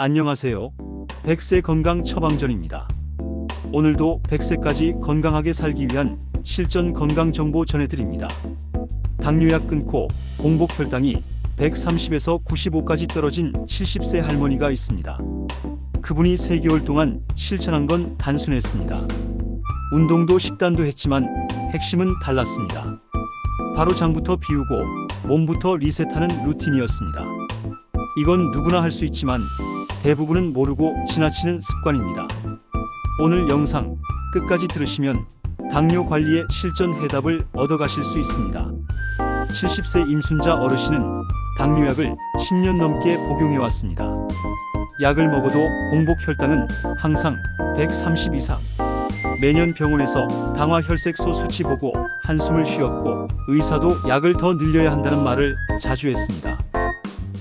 안녕하세요. 100세 건강 처방전입니다. 오늘도 100세까지 건강하게 살기 위한 실전 건강 정보 전해드립니다. 당뇨약 끊고 공복 혈당이 130에서 95까지 떨어진 70세 할머니가 있습니다. 그분이 3개월 동안 실천한 건 단순했습니다. 운동도 식단도 했지만 핵심은 달랐습니다. 바로 장부터 비우고 몸부터 리셋하는 루틴이었습니다. 이건 누구나 할 수 있지만 대부분은 모르고 지나치는 습관입니다. 오늘 영상 끝까지 들으시면 당뇨 관리의 실전 해답을 얻어가실 수 있습니다. 70세 임순자 어르신은 당뇨약을 10년 넘게 복용해 왔습니다. 약을 먹어도 공복 혈당은 항상 130 이상. 매년 병원에서 당화 혈색소 수치 보고 한숨을 쉬었고 의사도 약을 더 늘려야 한다는 말을 자주 했습니다.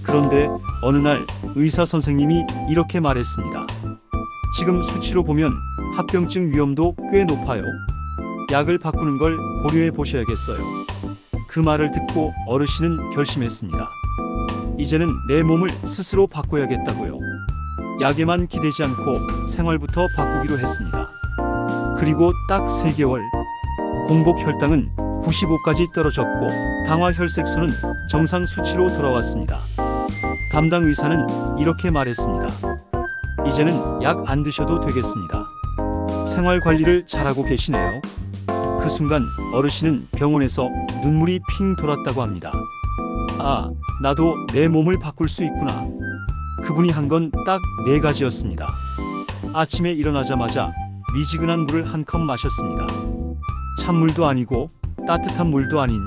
그런데 어느 날 의사 선생님이 이렇게 말했습니다. 지금 수치로 보면 합병증 위험도 꽤 높아요. 약을 바꾸는 걸 고려해 보셔야겠어요. 그 말을 듣고 어르신은 결심했습니다. 이제는 내 몸을 스스로 바꿔야겠다고요. 약에만 기대지 않고 생활부터 바꾸기로 했습니다. 그리고 딱 3개월. 공복 혈당은 95까지 떨어졌고 당화 혈색소는 정상 수치로 돌아왔습니다. 담당 의사는 이렇게 말했습니다. 이제는 약 안 드셔도 되겠습니다. 생활 관리를 잘하고 계시네요. 그 순간 어르신은 병원에서 눈물이 핑 돌았다고 합니다. 아, 나도 내 몸을 바꿀 수 있구나. 그분이 한 건 딱 네 가지였습니다. 아침에 일어나자마자 미지근한 물을 한 컵 마셨습니다. 찬물도 아니고 따뜻한 물도 아닌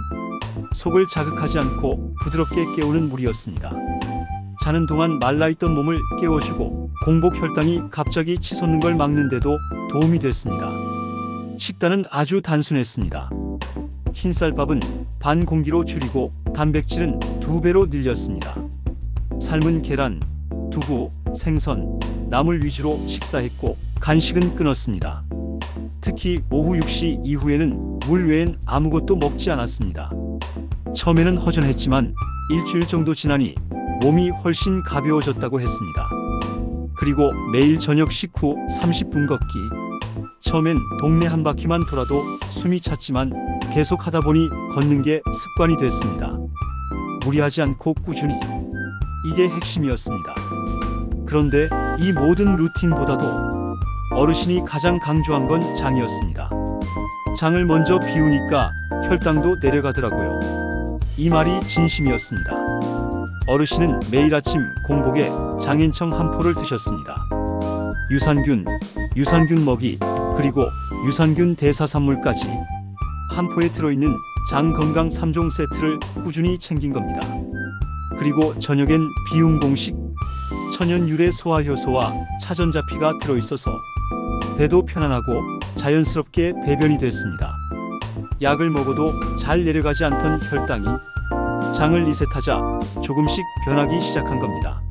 속을 자극하지 않고 부드럽게 깨우는 물이었습니다. 자는 동안 말라있던 몸을 깨워주고 공복 혈당이 갑자기 치솟는 걸 막는데도 도움이 됐습니다. 식단은 아주 단순했습니다. 흰쌀밥은 반 공기로 줄이고 단백질은 두 배로 늘렸습니다. 삶은 계란, 두부, 생선, 나물 위주로 식사했고 간식은 끊었습니다. 특히 오후 6시 이후에는 물 외엔 아무것도 먹지 않았습니다. 처음에는 허전했지만 일주일 정도 지나니 몸이 훨씬 가벼워졌다고 했습니다. 그리고 매일 저녁 식후 30분 걷기. 처음엔 동네 한 바퀴만 돌아도 숨이 찼지만 계속 하다 보니 걷는 게 습관이 됐습니다. 무리하지 않고 꾸준히. 이게 핵심이었습니다. 그런데 이 모든 루틴보다도 어르신이 가장 강조한 건 장이었습니다. 장을 먼저 비우니까 혈당도 내려가더라고요. 이 말이 진심이었습니다. 어르신은 매일 아침 공복에 장인청 한 포를 드셨습니다. 유산균, 유산균 먹이, 그리고 유산균 대사산물까지 한 포에 들어있는 장 건강 3종 세트를 꾸준히 챙긴 겁니다. 그리고 저녁엔 비움 공식, 천연 유래 소화효소와 차전자피가 들어있어서 배도 편안하고 자연스럽게 배변이 됐습니다. 약을 먹어도 잘 내려가지 않던 혈당이 장을 리셋하자 조금씩 변하기 시작한 겁니다.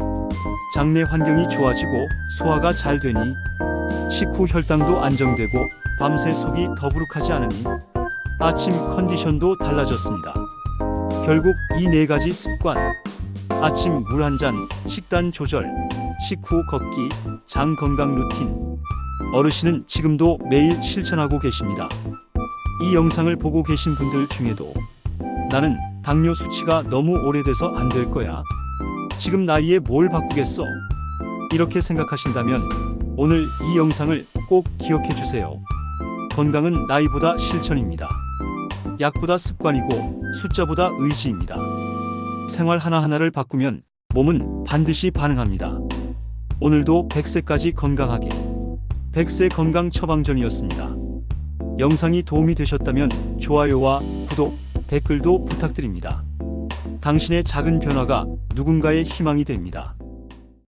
장내 환경이 좋아지고 소화가 잘 되니 식후 혈당도 안정되고 밤새 속이 더부룩하지 않으니 아침 컨디션도 달라졌습니다. 결국 이 네 가지 습관 아침 물 한 잔, 식단 조절, 식후 걷기, 장 건강 루틴 어르신은 지금도 매일 실천하고 계십니다. 이 영상을 보고 계신 분들 중에도 나는 당뇨 수치가 너무 오래돼서 안 될 거야. 지금 나이에 뭘 바꾸겠어? 이렇게 생각하신다면 오늘 이 영상을 꼭 기억해 주세요. 건강은 나이보다 실천입니다. 약보다 습관이고 숫자보다 의지입니다. 생활 하나하나를 바꾸면 몸은 반드시 반응합니다. 오늘도 100세까지 건강하게 100세 건강 처방전이었습니다. 영상이 도움이 되셨다면 좋아요와 구독, 댓글도 부탁드립니다. 당신의 작은 변화가 누군가의 희망이 됩니다.